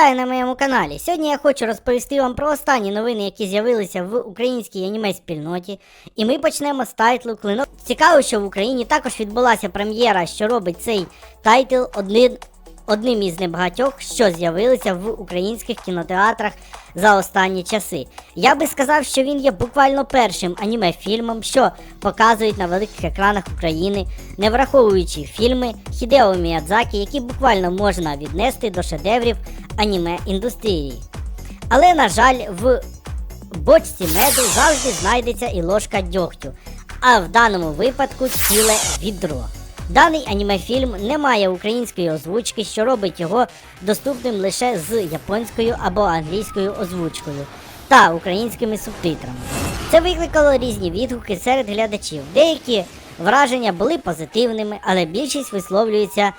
Вітаю на моєму каналі. Сьогодні я хочу розповісти вам про останні новини, які з'явилися в українській аніме спільноті. І ми почнемо з тайтлу Клинок. Цікаво, що в Україні також відбулася прем'єра, що робить цей тайтл один, одним із небагатьох, що з'явилися в українських кінотеатрах за останні часи. Я би сказав, що він є буквально першим аніме-фільмом, що показують на великих екранах України, не враховуючи фільми Хідео Міядзакі, які буквально можна віднести до шедеврів аніме-індустрії. Але, на жаль, в бочці меду завжди знайдеться і ложка дьогтю, а в даному випадку ціле відро. Даний анімефільм не має української озвучки, що робить його доступним лише з японською або англійською озвучкою та українськими субтитрами. Це викликало різні відгуки серед глядачів. Деякі враження були позитивними, але більшість висловлюється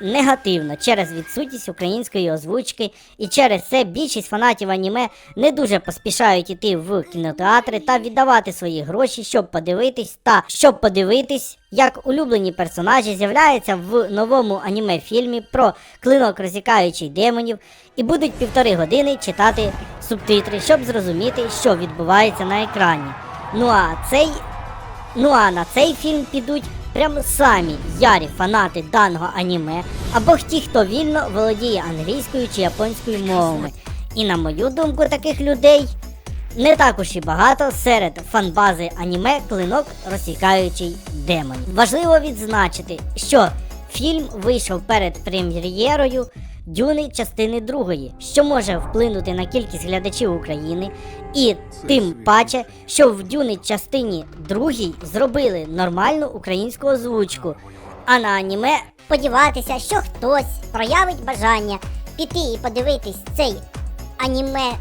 негативно через відсутність української озвучки, і через це більшість фанатів аніме не дуже поспішають іти в кінотеатри та віддавати свої гроші, щоб подивитись, та щоб подивитись, як улюблені персонажі з'являються в новому аніме-фільмі про клинок розікаючих демонів і будуть півтори години читати субтитри, щоб зрозуміти, що відбувається на екрані. Ну а цей Ну а на цей фільм підуть прям самі ярі фанати даного аніме, або ті, хто вільно володіє англійською чи японською мовами. І на мою думку, таких людей не так уж і багато серед фанбази аніме клинок розсікаючий демонів. Важливо відзначити, що фільм вийшов перед прем'єрою Дюни частини другої, що може вплинути на кількість глядачів України, і тим паче, що в Дюни частині другій зробили нормальну українську озвучку, а на аніме сподіватися, що хтось проявить бажання піти і подивитись цей аніме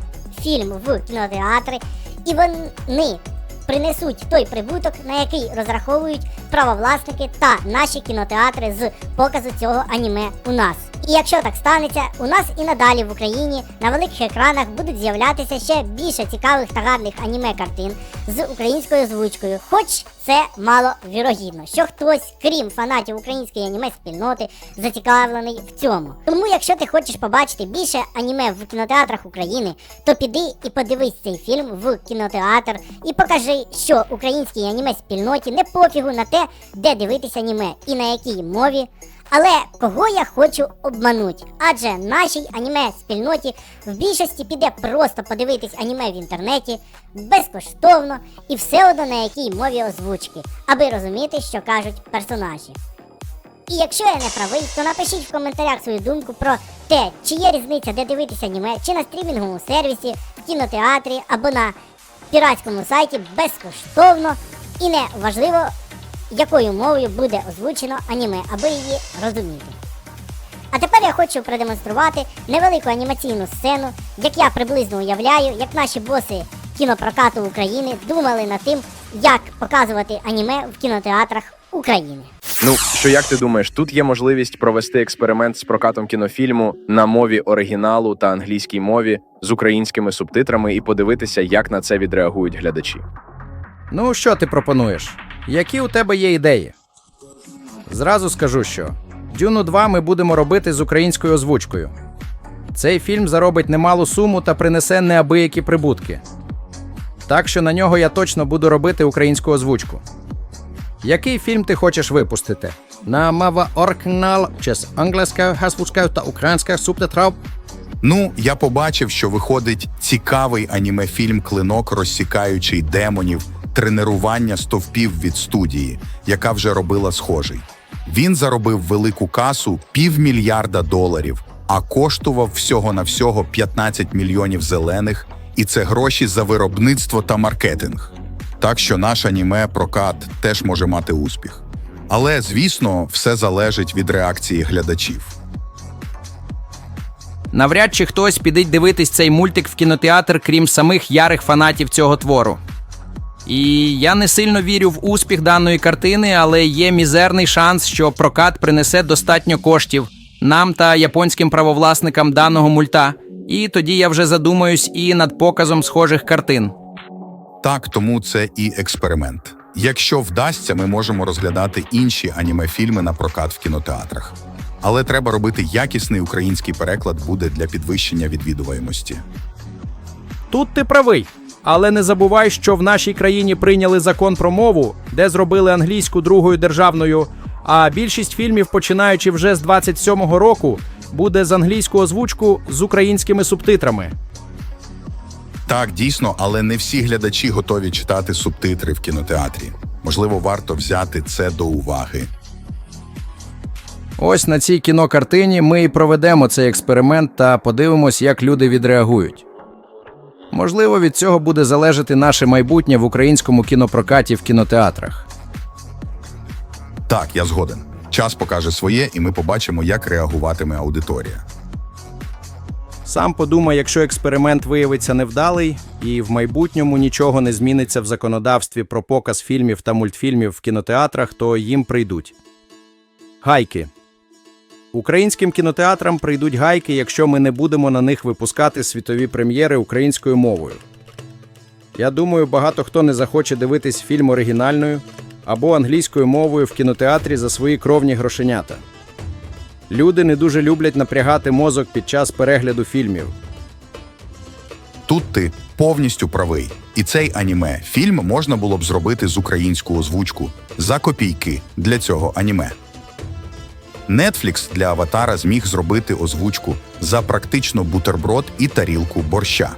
фільм в кінотеатри, і вони принесуть той прибуток, на який розраховують правовласники та наші кінотеатри з показу цього аніме у нас. І якщо так станеться, у нас і надалі в Україні на великих екранах будуть з'являтися ще більше цікавих та гарних аніме картин з українською озвучкою, хоч це мало вірогідно, що хтось, крім фанатів української аніме спільноти, зацікавлений в цьому. Тому, якщо ти хочеш побачити більше аніме в кінотеатрах України, то піди і подивись цей фільм в кінотеатр і покажи, що українській аніме спільноті не пофігу на те, де дивитися аніме і на якій мові. Але кого я хочу обмануть? Адже нашій аніме спільноті в більшості піде просто подивитись аніме в інтернеті безкоштовно і все одно на якій мові озвучки, аби розуміти, що кажуть персонажі. І якщо я не правий, то напишіть в коментарях свою думку про те, чи є різниця, де дивитися аніме, чи на стрімінговому сервісі, в кінотеатрі або на піратському сайті безкоштовно і не важливо, якою мовою буде озвучено аніме, аби її розуміти. А тепер я хочу продемонструвати невелику анімаційну сцену, як я приблизно уявляю, як наші боси кінопрокату України думали над тим, як показувати аніме в кінотеатрах України. Ну, що як ти думаєш, тут є можливість провести експеримент з прокатом кінофільму на мові оригіналу та англійській мові з українськими субтитрами і подивитися, як на це відреагують глядачі. Ну, що ти пропонуєш? Які у тебе є ідеї? Зразу скажу, що Дюну 2 ми будемо робити з українською озвучкою. Цей фільм заробить немалу суму та принесе неабиякі прибутки. Так що на нього я точно буду робити українську озвучку. Який фільм ти хочеш випустити? На мова оригінал чи з англійською, озвучкою та українською субтитрів? Ну, я побачив, що виходить цікавий аніме-фільм Клинок, розсікаючий демонів, тренування стовпів від студії, яка вже робила схожий. Він заробив велику касу півмільярда доларів, а коштував всього на всього 15 мільйонів зелених, і це гроші за виробництво та маркетинг. Так що наш аніме прокат теж може мати успіх. Але, звісно, все залежить від реакції глядачів. Навряд чи хтось піде дивитись цей мультик в кінотеатр, крім самих ярих фанатів цього твору. І я не сильно вірю в успіх даної картини, але є мізерний шанс, що прокат принесе достатньо коштів нам та японським правовласникам даного мульта. І тоді я вже задумаюсь і над показом схожих картин. Так, тому це і експеримент. Якщо вдасться, ми можемо розглядати інші аніме-фільми на прокат в кінотеатрах. Але треба робити якісний український переклад буде для підвищення відвідуваємості. Тут ти правий. Але не забувай, що в нашій країні прийняли закон про мову, де зробили англійську другою державною. А більшість фільмів, починаючи вже з 27-го року, буде з англійську озвучку з українськими субтитрами. Так, дійсно, але не всі глядачі готові читати субтитри в кінотеатрі. Можливо, варто взяти це до уваги. Ось на цій кінокартині ми і проведемо цей експеримент та подивимось, як люди відреагують. Можливо, від цього буде залежати наше майбутнє в українському кінопрокаті в кінотеатрах. Так, я згоден. Час покаже своє, і ми побачимо, як реагуватиме аудиторія. Сам подумай, якщо експеримент виявиться невдалий, і в майбутньому нічого не зміниться в законодавстві про показ фільмів та мультфільмів в кінотеатрах, то їм прийдуть. Гайки. Українським кінотеатрам прийдуть гайки, якщо ми не будемо на них випускати світові прем'єри українською мовою. Я думаю, багато хто не захоче дивитись фільм оригінальною або англійською мовою в кінотеатрі за свої кровні грошенята. Люди не дуже люблять напрягати мозок під час перегляду фільмів. Тут ти повністю правий. І цей аніме фільм можна було б зробити з українську озвучку за копійки для цього аніме. Netflix для аватара зміг зробити озвучку за практично бутерброд і тарілку борща.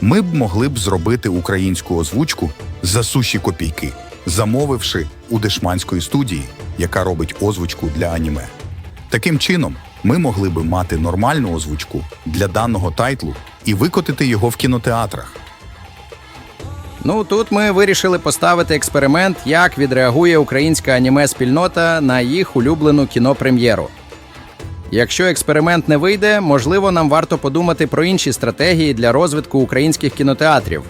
Ми б могли б зробити українську озвучку за суші копійки, замовивши у дешманської студії, яка робить озвучку для аніме. Таким чином, ми могли би мати нормальну озвучку для даного тайтлу і викотити його в кінотеатрах. Ну тут ми вирішили поставити експеримент, як відреагує українська аніме спільнота на їх улюблену кінопрем'єру. Якщо експеримент не вийде, можливо, нам варто подумати про інші стратегії для розвитку українських кінотеатрів.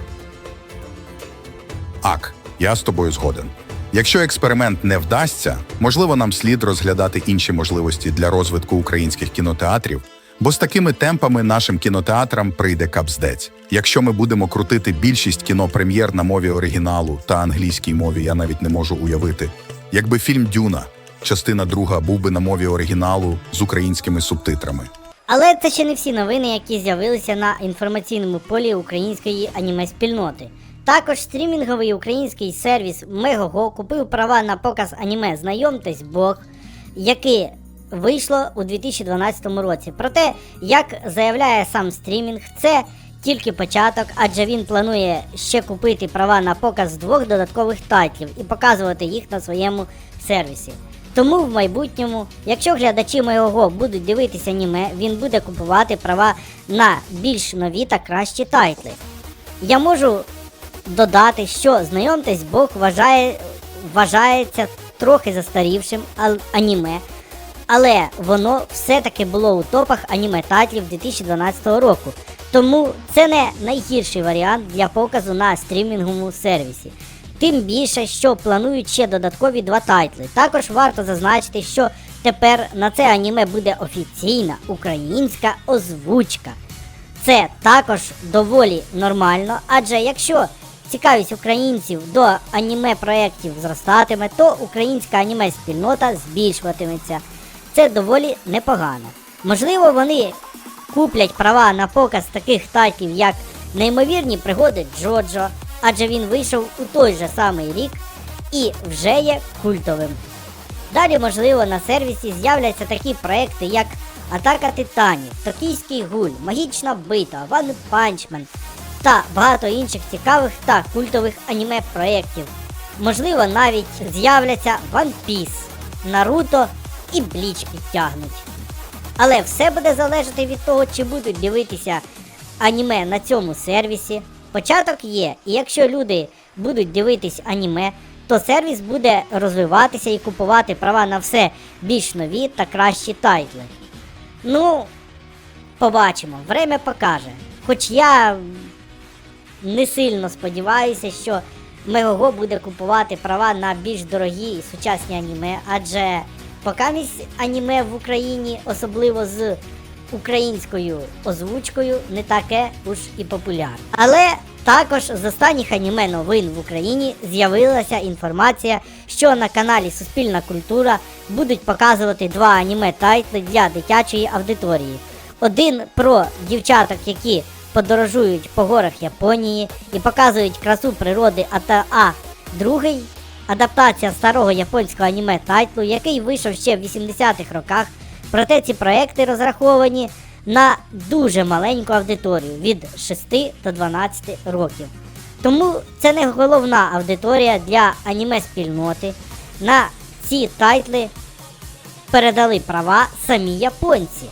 Ак, я з тобою згоден. Якщо експеримент не вдасться, можливо, нам слід розглядати інші можливості для розвитку українських кінотеатрів, бо з такими темпами нашим кінотеатрам прийде капздець. Якщо ми будемо крутити більшість кінопрем'єр на мові оригіналу та англійській мові, я навіть не можу уявити. Якби фільм Дюна, частина друга, був би на мові оригіналу з українськими субтитрами. Але це ще не всі новини, які з'явилися на інформаційному полі української аніме-спільноти. Також стрімінговий український сервіс Мегого купив права на показ аніме Знайомтесь Бог, яке вийшло у 2012 році. Проте, як заявляє сам стрімінг, це тільки початок, адже він планує ще купити права на показ двох додаткових тайтлів і показувати їх на своєму сервісі. Тому в майбутньому, якщо глядачі моєго будуть дивитися аніме, він буде купувати права на більш нові та кращі тайтли. Я можу додати, що знайомтесь, Бог вважає, вважається трохи застарівшим аніме, але воно все-таки було у топах аніме тайтлів 2012 року. Тому це не найгірший варіант для показу на стрімінговому сервісі. Тим більше, що планують ще додаткові два тайтли. Також варто зазначити, що тепер на це аніме буде офіційна українська озвучка. Це також доволі нормально, адже якщо цікавість українців до аніме проєктів зростатиме, то українська аніме спільнота збільшуватиметься. Це доволі непогано. Можливо, вони куплять права на показ таких тайтлів, як Неймовірні пригоди Джоджо, адже він вийшов у той же самий рік і вже є культовим. Далі, можливо, на сервісі з'являться такі проекти, як Атака Титанів, Токійський гуль, Магічна битва, Ван Панчмен та багато інших цікавих та культових аніме проєктів. Можливо, навіть з'являться One Piece, Наруто і Бліч підтягнуть. Але все буде залежати від того, чи будуть дивитися аніме на цьому сервісі. Початок є, і якщо люди будуть дивитись аніме, то сервіс буде розвиватися і купувати права на все більш нові та кращі тайтли. Ну, побачимо, время покаже. Хоч я не сильно сподіваюся, що Мегого буде купувати права на більш дорогі і сучасні аніме, адже покамість аніме в Україні, особливо з українською озвучкою, не таке уж і популярне. Але Також з останніх аніме новин в Україні з'явилася інформація, що на каналі Суспільна культура будуть показувати два аніме тайтли для дитячої аудиторії. Один про дівчаток, які подорожують по горах Японії і показують красу природи, а та а другий адаптація старого японського аніме тайтлу, який вийшов ще в 80-х роках. Проте ці проекти розраховані на дуже маленьку аудиторію від 6 до 12 років. Тому це не головна аудиторія для аніме спільноти. На ці тайтли передали права самі японці.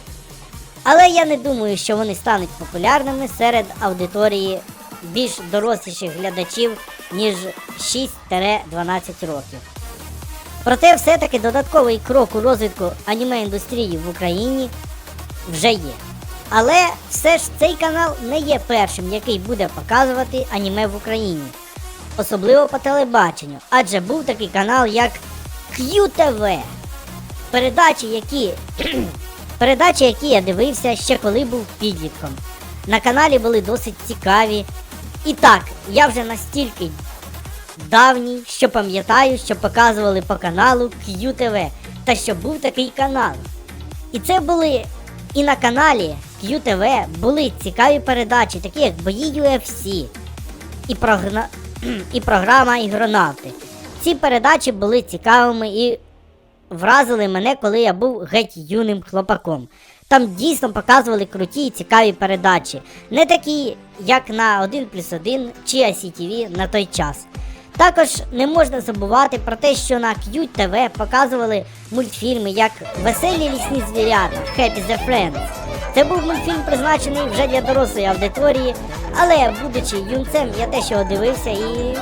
Але я не думаю, що вони стануть популярними серед аудиторії більш доросліших глядачів, ніж 6-12 років. Проте все-таки додатковий крок у розвитку аніме індустрії в Україні вже є. Але все ж цей канал не є першим, який буде показувати аніме в Україні, особливо по телебаченню, адже був такий канал, як QTV. Передачі, які передачі, які я дивився ще коли був підлітком. На каналі були досить цікаві. І так, я вже настільки давній, що пам'ятаю, що показували по каналу QTV, та що був такий канал. І це були і на каналі QTV були цікаві передачі, такі як бої UFC і, прогна... і програма Ігронавти. Ці передачі були цікавими і вразили мене, коли я був геть юним хлопаком. Там дійсно показували круті і цікаві передачі, не такі, як на 1 плюс 1 чи ICTV на той час. Також не можна забувати про те, що на QTV показували мультфільми як Веселі лісні звірята Happy the Friends. Це був мультфільм призначений вже для дорослої аудиторії, але будучи юнцем, я те, що дивився і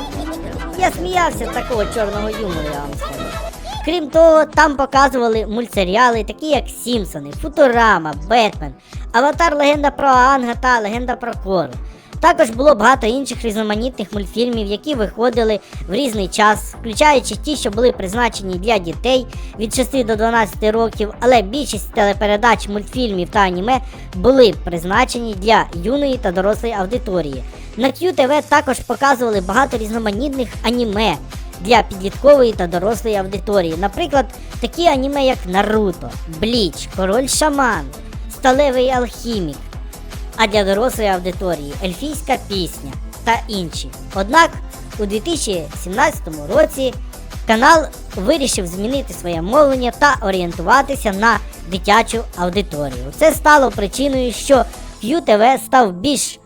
я сміявся такого чорного юмору, я вам скажу. Крім того, там показували мультсеріали, такі як Сімпсони, Футурама, Бетмен, Аватар Легенда про Аанга та Легенда про Кору. Також було багато інших різноманітних мультфільмів, які виходили в різний час, включаючи ті, що були призначені для дітей від 6 до 12 років, але більшість телепередач, мультфільмів та аніме були призначені для юної та дорослої аудиторії. На QTV також показували багато різноманітних аніме для підліткової та дорослої аудиторії. Наприклад, такі аніме, як Наруто, Бліч, Король Шаман, Сталевий Алхімік, а для дорослої аудиторії Ельфійська пісня та інші. Однак у 2017 році канал вирішив змінити своє мовлення та орієнтуватися на дитячу аудиторію. Це стало причиною, що QTV став більш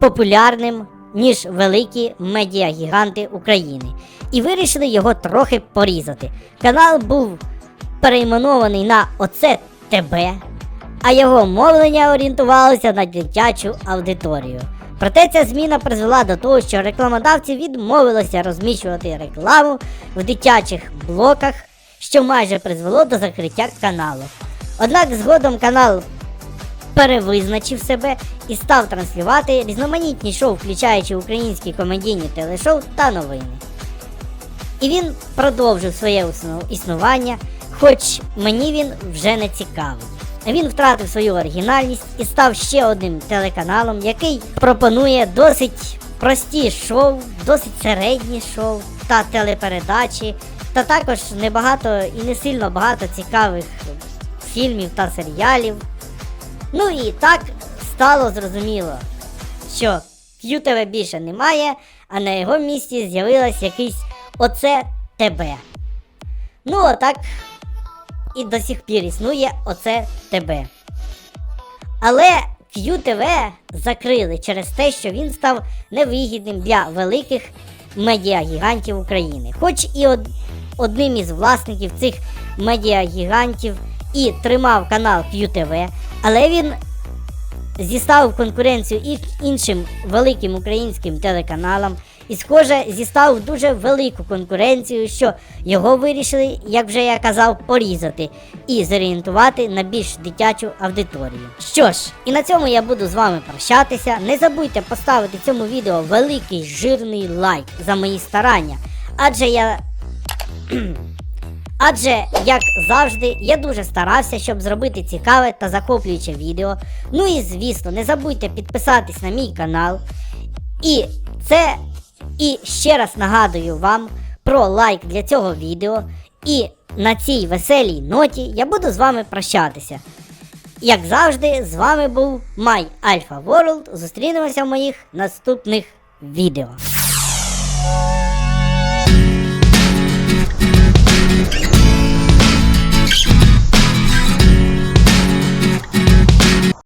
популярним, ніж великі медіагіганти України, і вирішили його трохи порізати. Канал був перейменований на Оце ТБ, а його мовлення орієнтувалося на дитячу аудиторію. Проте ця зміна призвела до того, що рекламодавці відмовилися розміщувати рекламу в дитячих блоках, що майже призвело до закриття каналу. Однак згодом канал перевизначив себе і став транслювати різноманітні шоу, включаючи українські комедійні телешоу та новини. І він продовжив своє існування, хоч мені він вже не цікавий. Він втратив свою оригінальність і став ще одним телеканалом, який пропонує досить прості шоу, досить середні шоу та телепередачі, та також небагато і не сильно багато цікавих фільмів та серіалів. Ну і так стало зрозуміло, що QTV більше немає, а на його місці з'явилось якийсь оце ТБ. Ну, отак і до сих пір існує оце ТБ. Але QTV закрили через те, що він став невигідним для великих медіагігантів України. Хоч і од- одним із власників цих медіагігантів і тримав канал QTV, але він зістав конкуренцію і іншим великим українським телеканалам, і, схоже, зістав дуже велику конкуренцію, що його вирішили, як вже я казав, порізати і зорієнтувати на більш дитячу аудиторію. Що ж, і на цьому я буду з вами прощатися. Не забудьте поставити цьому відео великий жирний лайк за мої старання, адже я. Адже, як завжди, я дуже старався, щоб зробити цікаве та захоплююче відео. Ну і звісно, не забудьте підписатись на мій канал. І це і ще раз нагадую вам про лайк для цього відео. І на цій веселій ноті я буду з вами прощатися. Як завжди, з вами був Май Альфа World. Зустрінемося в моїх наступних відео.